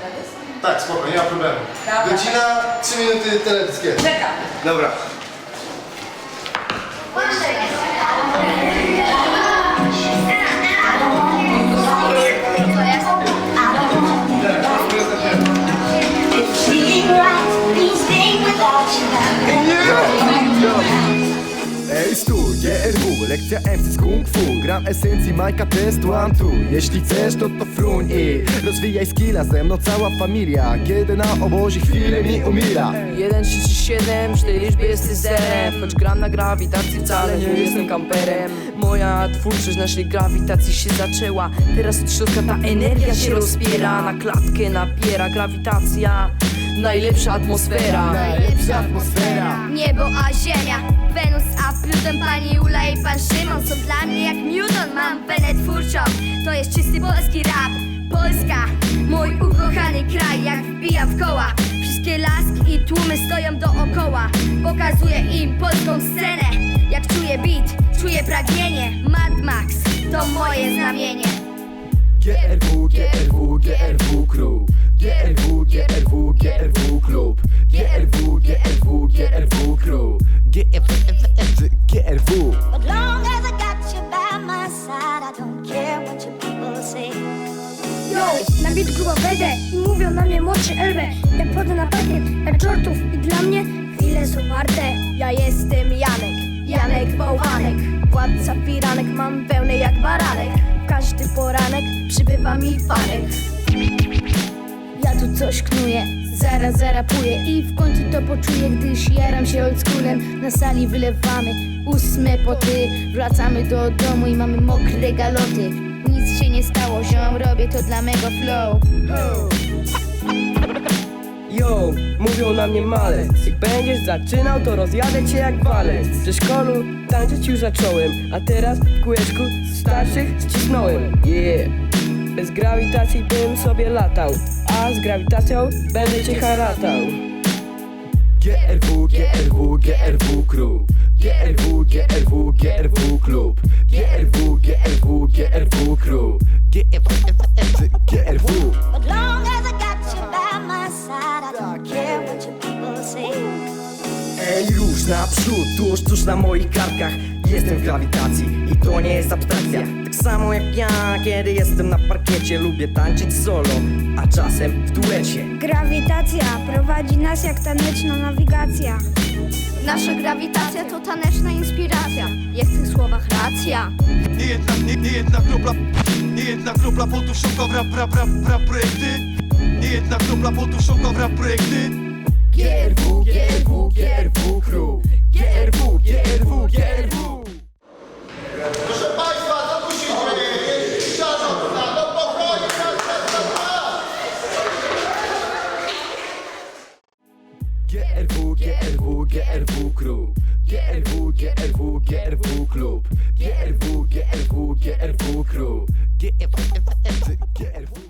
teledysk? Tak, spoko, nie ma problemu. Dobra. Godzina, 3 minuty teledysk jest. Czekam. Dobra. Lekcja MC z Kung Fu. Gram esencji Majka Test One Two. Jeśli chcesz to to fruń i rozwijaj skilla. Ze mną cała familia. Kiedy na obozie chwilę mi umiera 1, 3, 3, 7, 4 liczby jesteś zerem Choć gram na grawitacji wcale nie jestem kamperem. Moja twórczość naszej grawitacji się zaczęła. Teraz od środka ta energia się rozpiera. Na klatkę napiera grawitacja Najlepsza atmosfera. Najlepsza atmosfera. Niebo a ziemia, Wenus a Pluton, Pani Ula i Pan Szymon Są dla mnie jak Newton, mam wenę twórczą. To jest czysty polski rap Polska, mój ukochany kraj Jak wbijam w koła. Wszystkie laski i tłumy stoją dookoła. Pokazuję im polską scenę. Jak czuję beat, czuję pragnienie. Mad Max, to moje znamienie GRW, GRW, GRW Crew GRW, GRW, GRW Klub GRW, GRW, GRW Crew GRW, GRW But long as I got you by my side, I don't care what you people say. Yo, na bit grubo wejdę i mówią na mnie młodszy Elwe Jak wchodzę na parkiet, jak czortów i dla mnie chwile są warte Ja jestem Janek, Janek Bałwanek Władca firanek, mam pełny jak baranek każdy poranek przybywa mi fanek Ja tu coś knuję, zaraz zarapuję I w końcu to poczuję, gdyż jaram się oldschoolem. Na sali wylewamy ósme poty Wracamy do domu i mamy mokre galoty. Nic się nie stało, ziom, robię to dla mego flow mówią na mnie malec Jak będziesz zaczynał, to rozjadę cię jak walec W przedszkolu tańczyć już zacząłem A teraz w kółeczku starszych ścisnąłem Yeah Bez grawitacji bym sobie latał A z grawitacją będę cię haratał GRW, GRW, GRW Crew GRW, GRW, GRW Klub GRW, GRW, GRW Crew GRW, GRW już naprzód, tuż, tuż na moich kartkach Jestem w grawitacji i to nie jest abstrakcja. Tak samo jak ja, kiedy jestem na parkiecie Lubię tańczyć solo, a czasem w duecie. Grawitacja prowadzi nas jak taneczna nawigacja. Nasza grawitacja to taneczna inspiracja. Jest w tych słowach racja. Nie jedna, nie, nie jedna kropla Nie jedna kropla potu wsiąka w rap, rap, rap, rap projekty. Nie jedna kropla potu wsiąka w rap projekty GRW, GRW, GRW Crew GRW, GRW, GRW Proszę Państwa, zakusimy Szanowna, do pokoju GRW, GRW, GRW Crew GRW, GRW, GRW Klub GRW, GRW, GRW Crew GRW, GRW